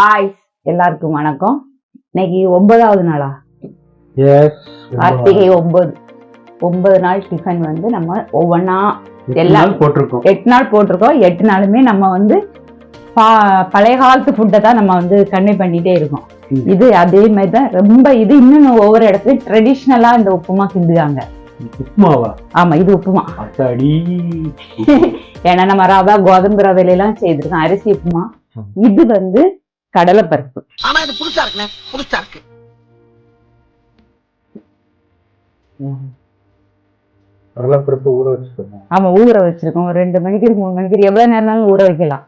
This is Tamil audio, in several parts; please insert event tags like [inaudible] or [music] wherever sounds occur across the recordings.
ஹாய் எல்லாருக்கும் வணக்கம். இன்னைக்கு ஒன்பதாவது நாளா? கார்த்திகை ஒன்பது. ஒன்பது நாள் டிஃபன் வந்து நம்ம ஒவ்வொன்றா எல்லாம். போட்டிருக்கோம். எட்டு நாள் போட்டிருக்கோம். எட்டு நாளுமே நம்ம வந்து பழைய காலத்து ஃபுட்டை தான் நம்ம வந்து கன்வே பண்ணிட்டே இருக்கோம். இது அதே மாதிரி தான் ரொம்ப இது இன்னும் ஒவ்வொரு இடத்துலயும் ட்ரெடிஷ்னலா இந்த உப்புமா கிண்டுகாங்க உப்புமாவா? ஆமா இது உப்புமா. [laughs] ஏன்னா நம்ம ரவா கோதம்பு ரவையில எல்லாம் செய்திருக்கோம். அரிசி உப்புமா. இது வந்து கடலைப்பருப்பு. ஆனா இது புதுசா இருக்குண்ணே. புதுசா இருக்கு. கடலைப்பருப்பு ஊற வச்சுக்கணும் ஆமா ஊற வச்சிருக்கோம். ஒரு ரெண்டு மணிக்கு மூணு மணிக்கு எவ்வளவு நேரம்னாலும் ஊற வைக்கலாம்.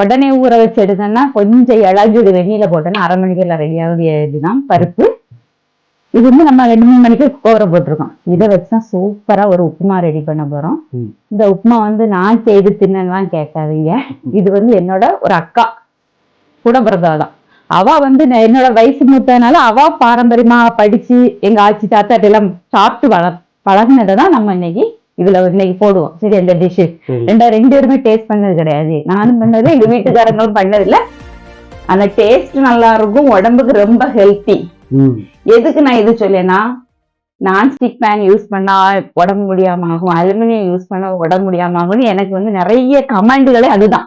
உடனே ஊற வச்சு எடுத்தோம்னா கொஞ்சம் இளஞ்சூடு வெந்நில போட்டோன்னா அரை மணிக்கு எல்லாம் ரெடியாகுது இதுதான் பருப்பு. இது வந்து நம்ம ரெண்டு மூணு மணிக்கு கோர போட்டிருக்கோம். இதை வச்சுதான் சூப்பரா ஒரு உப்புமா ரெடி பண்ண போறோம். இந்த உப்புமா வந்து நான் செய்து தின்னலாம் கேட்காதீங்க. இது வந்து என்னோட ஒரு அக்கா. கூட பிறந்தவ தான் அவ வந்து நான் என்னோட வயசு மூத்ததுனால அவ பாரம்பரியமா படிச்சு எங்க ஆச்சி தாத்தாட்ட எல்லாம் சாப்பிட்டு வள பழகினதை தான் நம்ம இன்னைக்கு இதுல இன்னைக்கு போடுவோம். சரி அந்த சரி ரெண்டா ரெண்டு பேருமே டேஸ்ட் பண்ணது கிடையாது. நானும் பண்ணது எங்க வீட்டுக்காரங்களும் பண்ணது இல்ல அந்த டேஸ்ட் நல்லா இருக்கும் உடம்புக்கு ரொம்ப ஹெல்த்தி எதுக்கு நான் இது சொல்லேன்னா நான்ஸ்டிக் பேன் யூஸ் பண்ணா உடம்பு முடியாம ஆகும் அலுமினியம் யூஸ் பண்ணா உடம்பு முடியாம ஆகும்னு எனக்கு வந்து நிறைய கமெண்ட்களே அதுதான்.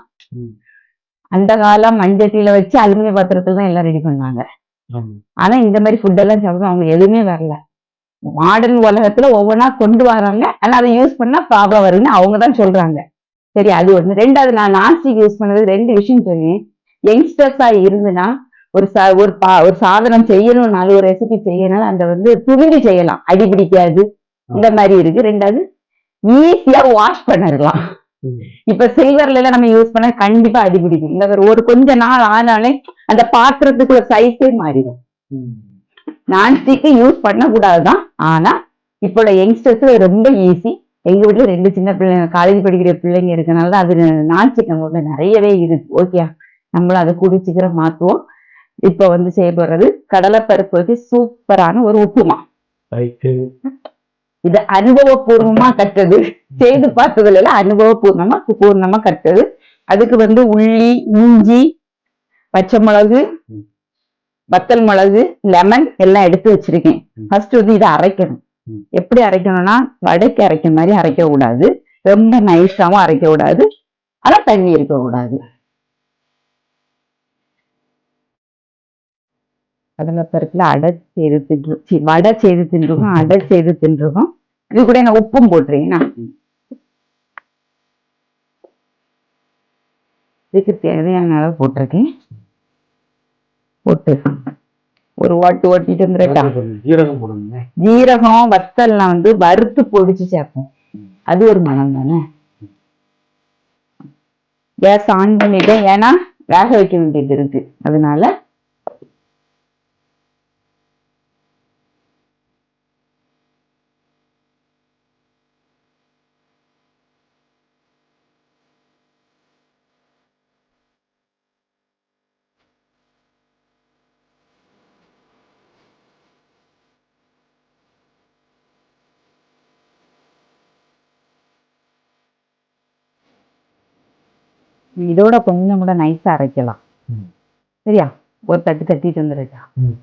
அந்த காலம் மண்சட்டியில வச்சு அலுமினிய பாத்திரத்துல தான் எல்லாம் ரெடி பண்ணாங்க ஆமா. ஆனா இந்த மாதிரி ஃபுட் எல்லாம் சாப்பிடும் அவங்க எதுவுமே வரல. மாடர்ன் உலகத்துல ஒவ்வொன்றா கொண்டு வராங்க. ஆனா அதை யூஸ் பண்ணா ப்ராப்ளம் வருதுன்னு அவங்க தான் சொல்றாங்க. சரி அது ஒண்ணு. ரெண்டாவது நான் நான்ஸ்டிக் யூஸ் பண்ணது ரெண்டு விஷயம் சொல்லி யங்ஸ்டர்ஸா இருந்துன்னா ஒரு சா ஒரு பா ஒரு சாதனம் செய்யணும்னாலும் ஒரு ரெசிபி செய்யணும் அந்த வந்து துணிஞ்சு செய்யலாம். அடி பிடிக்காது இந்த மாதிரி இருக்கு. ரெண்டாவது ஈஸியா வாஷ் பண்ணிடலாம். இப்ப சில்வர்ல எல்லாம் நம்ம யூஸ் பண்ணா கண்டிப்பா அடி பிடிக்கும். இந்த ஒரு- ஒரு கொஞ்ச நாள் ஆனாலே அந்த பாத்திரத்துக்குள்ள சைஸே மாறிடும். ம். நான்ஸ்டிக் யூஸ் பண்ணக்கூடாதுதான். ஆனா இப்போ யங்ஸ்டர்ஸ் ரொம்ப ஈஸி எங்க வீட்டுல ரெண்டு சின்ன பிள்ளைங்க காலேஜ் படிக்கிற பிள்ளைங்க இருக்கனால தான் அது நான்ஸ்டிக் நம்ம வீட்டுல நிறையவே இருக்கு. ஓகே நம்மளும் அதை கூடி சீக்கிரம் மாத்துவோம். இப்போ வந்து செய்ய போறது கடலைப்பருப்பு வச்சு சூப்பரான ஒரு உப்புமா. இது அனுபவபூர்வமா கற்றது. செய்து பார்த்ததுல எல்லாம் அனுபவபூர்வமா பூர்ணமா கற்றது. அதுக்கு வந்து உள்ளி இஞ்சி பச்சை மிளகு. வத்தல் மிளகு லெமன் எல்லாம் எடுத்து வச்சிருக்கேன். ஃபர்ஸ்ட் வந்து இதை அரைக்கணும். எப்படி அரைக்கணும்னா வடைக்கு அரைக்கிற மாதிரி அரைக்க கூடாது ரொம்ப நைஸாவும் அரைக்க கூடாது ஆனா தண்ணி இருக்க கூடாது கடலைப்பருப்புல அடை செய்து தின்று வடை செய்து தின்றுக்கும் அடை செய்து தின்றுக்கும் இது கூட நான் உப்பும் போட்டுறீங்கன்னா இதுக்கு தேவையான அளவு போட்டிருக்கேன். போட்டு ஒரு ஓட்டு ஓட்டிட்டு வந்துடட்டா. ஜீரகம் ஜீரகம் வத்தல்லாம் வந்து வறுத்து பொடிச்சு சேர்ப்போம். அது ஒரு மனம் தானே. கேஸ் ஆன் பண்ணிட்டேன் ஏன்னா வேக வைக்க வேண்டியது இருக்கு. அதனால இதோட கொஞ்சம் கூட நைஸா அரைக்கலாம். சரியா? ஒரு தட்டு தட்டிட்டு ம்.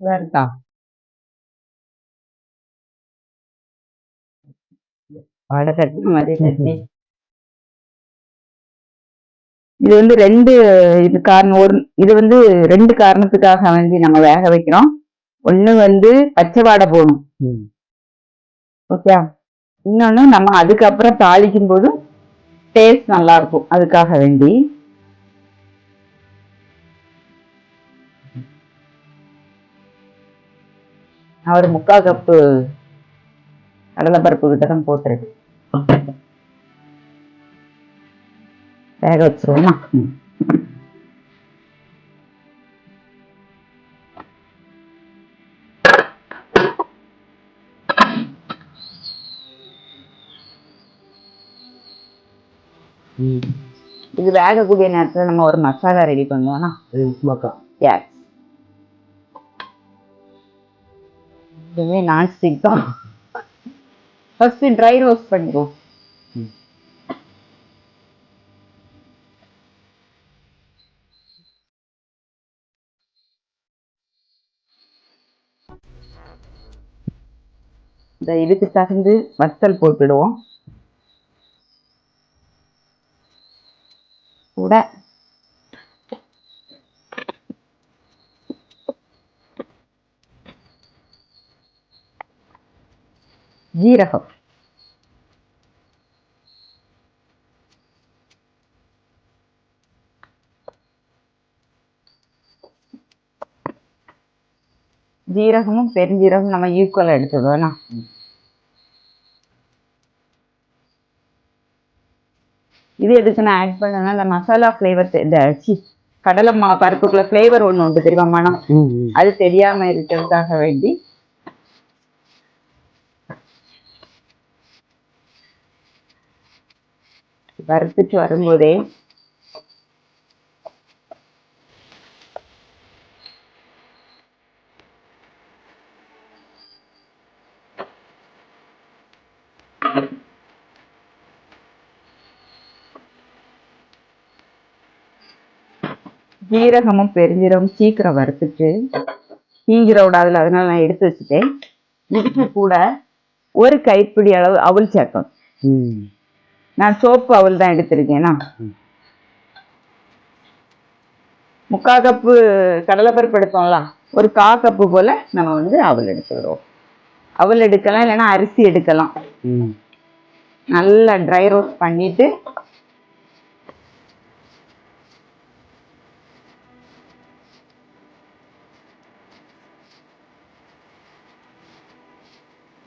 இருக்கா? வடை தட்டி மாதிரி தட்டி. இது வந்து ரெண்டு இது காரணம் ஒரு இது வந்து ரெண்டு காரணத்துக்காக வந்து நம்ம வேக வைக்கிறோம். ஒண்ணு வந்து பச்சை வாடை போகணும். ஓகே? இன்னொன்னு நம்ம அதுக்கப்புறம் தாளிக்கும் போது டேஸ்ட் நல்லா இருக்கும் அதுக்காக வேண்டி. நான் ஒரு முக்கால் கப்பு கடலைப்பருப்பு கிட்ட தான் போட்டுருக்கு வேக வச்சிருவோமா. இது வேகக்கூடிய நேரத்துல நம்ம ஒரு மசாலா ரெடி பண்ணுவோம்னா எஸ் இதுவே நான்ஸ்டிக் தான் ஃபர்ஸ்ட் ட்ரை ரோஸ்ட் பண்ணிடுவோம் இந்த இதுக்கு தகுந்து வத்தல் போட்டுடுவோம். கூட. ஜீரகம். ஜீரகமும் பெருஞ்சீரகமும் நம்ம ஈக்குவலாக எடுத்துடுவோம் இது எதுக்கு நான் ஆட் பண்ணேன்னா இந்த மசாலா ஃப்ளேவர் இந்த கடலை மா பருப்புக்குள்ள ஃப்ளேவர் ஒன்று உண்டு தெரியுமா மனம் அது தெரியாம இருக்கிறதுக்காக வேண்டி. வறுத்துட்டு வரும்போதே ஜீரகமும் பெருஞ்சீரகமும் சீக்கிரம் வறுத்துட்டு தீஞ்சிர விடாதுல அதனால நான் எடுத்து வச்சுட்டேன். இதுக்கு கூட ஒரு கைப்பிடி அளவு அவல் சேர்க்கணும். நான் சோப்பு அவல் தான் எடுத்திருக்கேனா. முக்கால் கப்பு கடலைப்பருப்பு எடுத்தோம்ல ஒரு கா கப்பு போல நம்ம வந்து அவல் எடுத்துக்கிறோம். அவல் எடுக்கலாம் இல்லைன்னா அரிசி எடுக்கலாம். நல்லா ட்ரை ரோஸ்ட் பண்ணிட்டு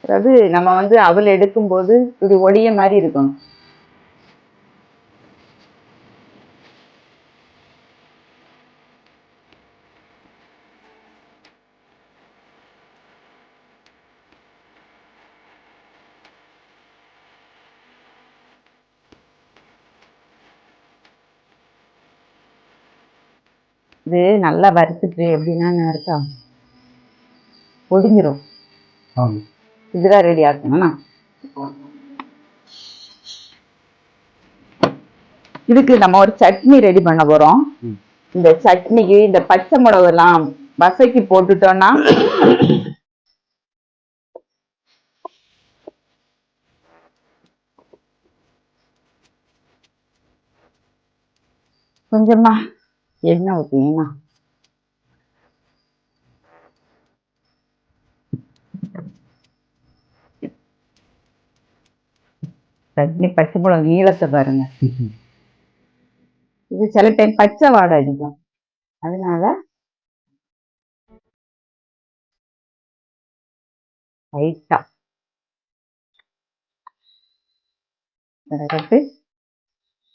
அதாவது நம்ம வந்து அவள் எடுக்கும்போது இப்படி ஒடிய மாதிரி இருக்கும். இது நல்லா வறுத்துட்டு எப்படின்னா இருக்கா ஒடிஞ்சிரும். ஆமாம் இதுதான் ரெடி ஆகணும்னா இதுக்கு நம்ம ஒரு சட்னி ரெடி பண்ண போறோம். இந்த சட்னிக்கு இந்த பச்சை மிளகு எல்லாம் வசக்கி போட்டுட்டோம்னா கொஞ்சமா எண்ணெய் ஊற்றிங்கன்னா சட்னி பச்சை மிளகு நீளத்தை பாருங்க. இது சில டைம் பச்சை வாடை அடிக்கும். அதனால லைட்டா அடுத்து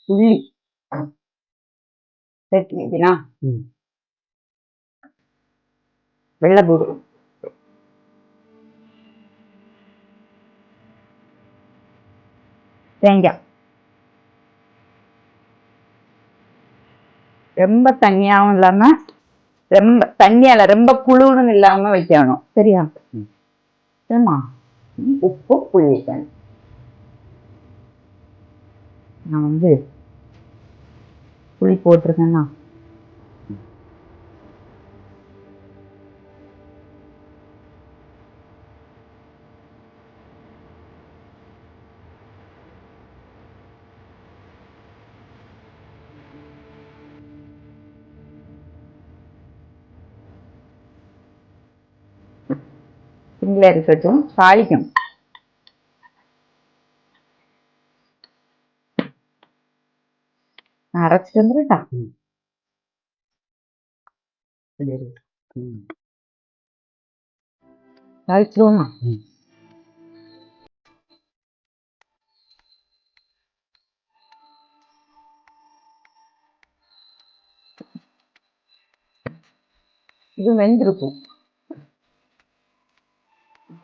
உள்ளி சட்னிக்குனா ம். வெள்ளைப்பூடு தேங்காய். ரொம்ப தண்ணியாவும் இல்லாம ரொம்ப தண்ணியால ரொம்ப குளிரும் இல்லாம வைக்கணும். சரியா. சரிம்மா உப்பு புளி நான் வந்து புளி போட்டிருக்கேன்னா சிங்கில் இருக்கட்டும் தாளிக்கும் நான் அரைச்சிட்டு வந்துட்டா ம். ம் தாளிச்சிருவோமா ம் இது வெந்திருக்கும்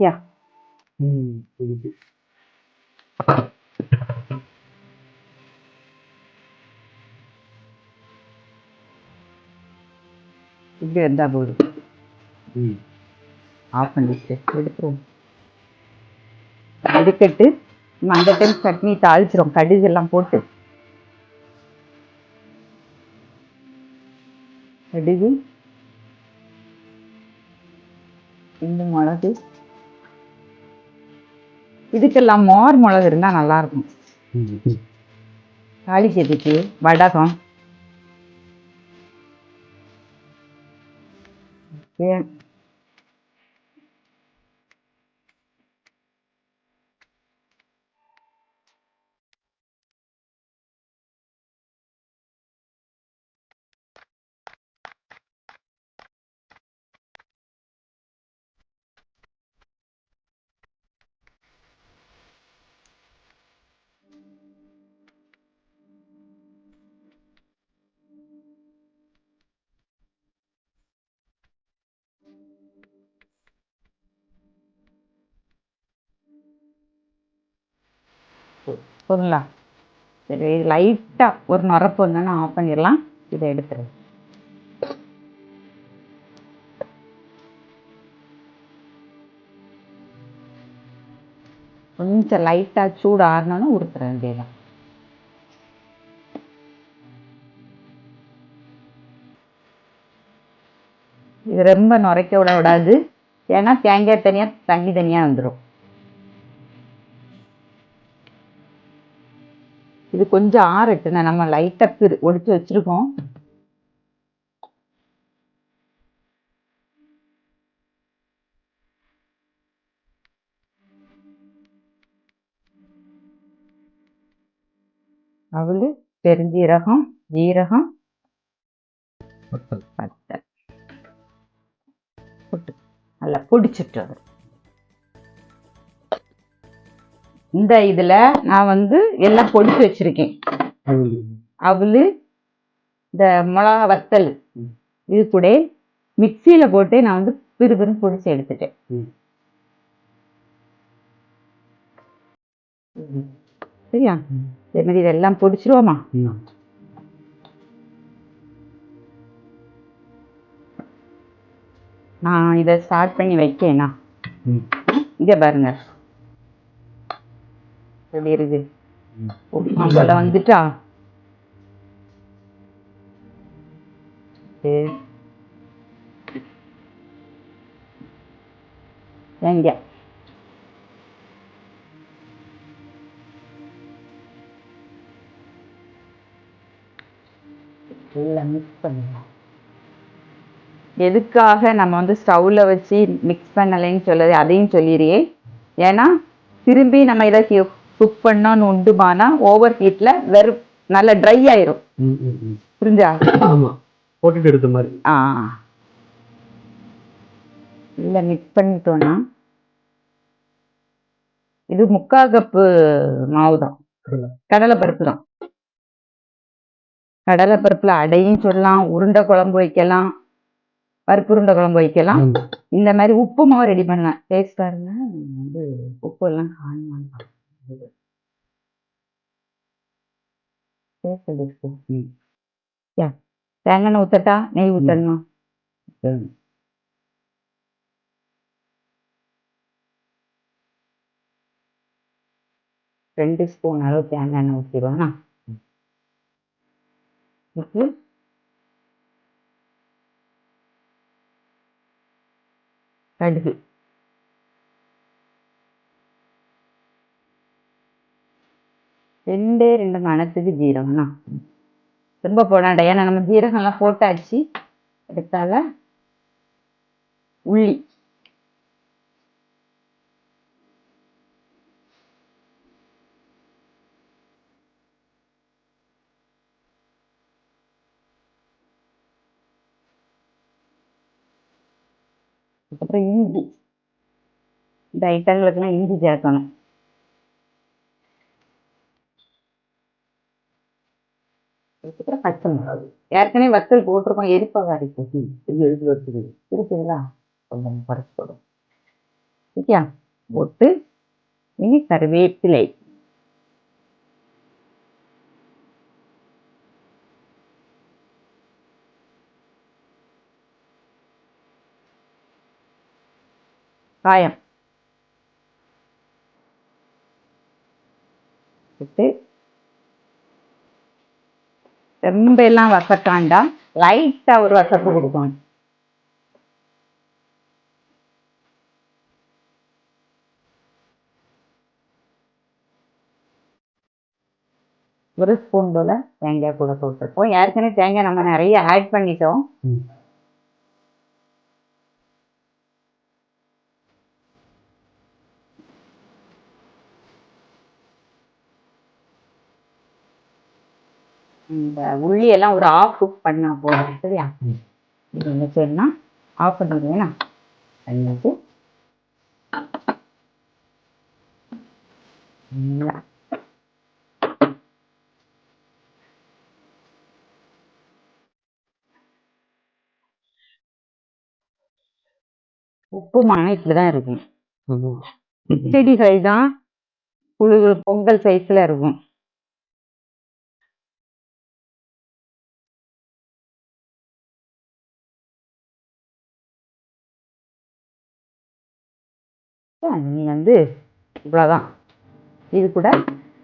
யா ம் புரியுது இப்படி இருந்தா போதும் ம் ஆஃப் பண்ணிட்டு எடுத்துருவோம். எடுக்கட்டு அந்த டைம் சட்னி தாளிச்சிரும். கடுகு எல்லாம் போட்டு. கடுகு இந்த மிளகு இதுக்கெல்லாம் மோர் மிளகு இருந்தால் நல்லா இருக்கும் ம் ம் தாளிச்சதுக்கு வடகம். ஏ- போதுங்களா சரி லைட்டாக ஒரு நுரப்பு வந்தோன்னா ஆஃப் பண்ணிடலாம். இதை எடுத்துரு. கொஞ்சம் லைட்டாக சூடு ஆறினோன்னா உடுத்துற வேண்டியதான் இது ரொம்ப நுரைக்க விட விடாது ஏன்னா தேங்காய் தனியாக தண்ணி தனியாக வந்துடும் இது கொஞ்சம் ஆறட்டுண்ணே. நம்ம லைட்டாக பிரி ஒடிச்சு வச்சிருக்கோம். அவளு பெருஞ்சீரகம் ஜீரகம். பட்டை போட்டு நல்லா பொடிச்சிட்டு இந்த இதில் நான் வந்து எல்லாம் பொடிச்சு வச்சிருக்கேன். அவள் இந்த மிளகா வத்தல். இது கூட மிக்சியில் போட்டு நான் வந்து பிறு பிறு பொடிச்சு எடுத்துட்டேன். சரியா? இதே மாதிரி இதெல்லாம் பொடிச்சிருவோமா? நான் இதை ஸ்டார்ட் பண்ணி வைக்கேனா? ம். இங்கே பாருங்க. எப்படி இருக்கு வந்துட்டா. எங்க? எல்லாம் மிக்ஸ் எதுக்காக நம்ம வந்து ஸ்டவ்வில் வச்சு மிக்ஸ் பண்ணலைன்னு சொல்லுது அதையும் சொல்லிடுறியே ஏன்னா திரும்பி நம்ம இதை குக் பண்ணோன்னு உண்டுமானா ஓவர் ஹீட்டில் வெறும் நல்லா ட்ரை ஆயிரும். புரிஞ்சா? போட்டுட்டு எடுத்த மாதிரி. ஆ. இல்லை மிக்ஸ் பண்ணிட்டோன்னா இது முக்கால் கப்பு மாவு தான் கடலை. பருப்பு தான் கடலை பருப்பில் அடையும் சொல்லலாம் உருண்டை குழம்பு வைக்கலாம் பருப்பு உருண்டை குழம்பு வைக்கலாம். இந்த மாதிரி உப்பு மாவு ரெடி பண்ணலாம். டேஸ்ட் பாருங்க. வந்து உப்பு எல்லாம் காணுமா ம். தேங்காய் எண்ணெய் ஊத்தட்டா? நெய் ஊத்தணுமா? சரி. ரெண்டு ஸ்பூன் அளவு தேங்காய் எண்ணெய் ஊற்றிடுவோம்னா ஊற்றி கடுகு. ரெண்டே ரெண்டு மணத்துக்கு ஜீரகம்னா திரும்ப போடாண்டா ஏன்னா நம்ம ஜீரகம்லாம் போட்டாச்சு. எடுத்தால உள்ளி. அப்புறம் இஞ்சி. இந்த ஐட்டங்களுக்கெல்லாம் இஞ்சி சேர்க்கணும். அதுக்கப்புறம் பச்சை மிளகாய். ஏற்கனவே வத்தல் போட்டிருக்கோம் எரிப்பாக இது எடுத்து வச்சுது. இருக்குங்களா கொஞ்சம் குறைச்சி போடும் ஓகே போட்டு இனி கருவேப்பிலை. காயம். விட்டு ரொம்ப எல்லாம் வசக்காண்டா? லைட்டா ஒரு வசப்பு கொடுக்கணும் ஒரு ஸ்பூன் போல தேங்காய் கூட போட்டுருக்கோம் ஏற்கனவே தேங்காய் நம்ம நிறைய ஆட் பண்ணிட்டோம். இந்த உள்ளி எல்லாம் ஒரு ஆஃப் குக் பண்ணா போதும் சரியா. இது என்ன செய்யணும்னா ஆஃப் பண்ணிடுவேனா பண்ணிட்டு நல்லா. உப்பு மனம் இப்படிதான் இருக்கும். செடிகள் தான் பொங்கல் சைஸ்ல இருக்கும். நீ வந்து இவ்வளவுதான். இது கூட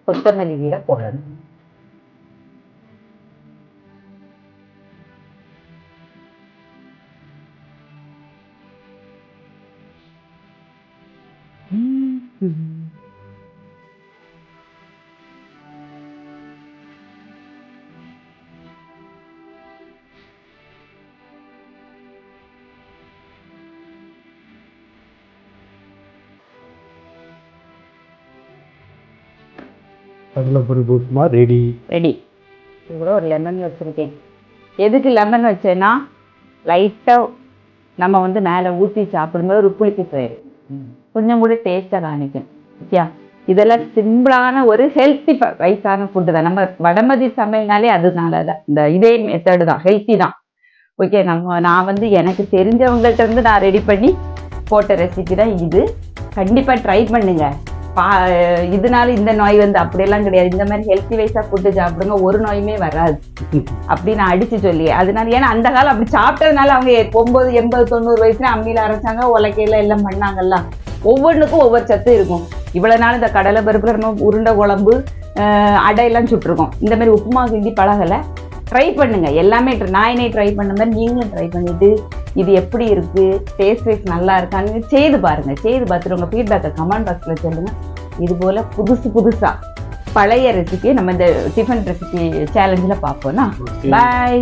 கொத்தமல்லி கீரை போடணும். கடலைப்பருப்பு உப்புமா ரெடி ரெடி இது கூட ஒரு லெமன் வச்சுருக்கேன் எதுக்கு லெமன் வச்சேன்னா லைட்டாக நம்ம வந்து மேலே ஊற்றி சாப்பிடும்போது ஒரு புளிப்பு போயிடும் கொஞ்சம் கூட டேஸ்ட்டாக காணிக்கும் ஓகே இதெல்லாம் சிம்பிளான ஒரு ஹெல்த்தி வயசான ஃபுட்டு தான். நம்ம வடமதி சமையல்னாலே அதனால தான். இந்த இதே மெத்தடு தான். ஹெல்த்தி தான். ஓகே நம்ம நான் வந்து எனக்கு தெரிஞ்சவங்கள்ட்ட இருந்து நான் ரெடி பண்ணி போட்ட ரெசிபி தான் இது. கண்டிப்பாக ட்ரை பண்ணுங்கள் பா இதனால இந்த நோய் வந்து அப்படியெல்லாம் கிடையாது. இந்த மாதிரி ஹெல்த்தி வைஸாக ஃபுட்டு சாப்பிடுங்க. ஒரு நோயுமே வராது. அப்படி நான் சொல்லி. அதனால ஏன்னா அந்த காலம் அப்படி சாப்பிட்டதுனால அவங்க ஒம்பது எண்பது தொண்ணூறு வயசுல அம்மியில் அரைச்சாங்க உலக்கையில எல்லாம் பண்ணாங்கல்ல. ஒவ்வொன்றுக்கும் ஒவ்வொரு சத்து இருக்கும். இவ்வளோ நாள் இந்த கடலை பருப்புல நம்ம உருண்டை குழம்பு அடையெல்லாம் சுட்டிருக்கோம். இந்த மாதிரி உப்புமா கிண்டி பழகலை. ட்ரை பண்ணுங்க. எல்லாமே நான் என்னை ட்ரை பண்ண மாதிரி நீங்களும் ட்ரை பண்ணிட்டு இது எப்படி இருக்குது டேஸ்ட் வைஸ் நல்லா இருக்கான்னு செய்து பாருங்க. செய்து பார்த்துட்டு உங்கள் ஃபீட்பேக்கை கமெண்ட் பாக்ஸில் சொல்லுங்கள் இது போல புதுசு புதுசா பழைய ரெசிபியை நம்ம இந்த டிஃபன் ரெசிபி சேலஞ்சில் பார்ப்போம்னா. பாய்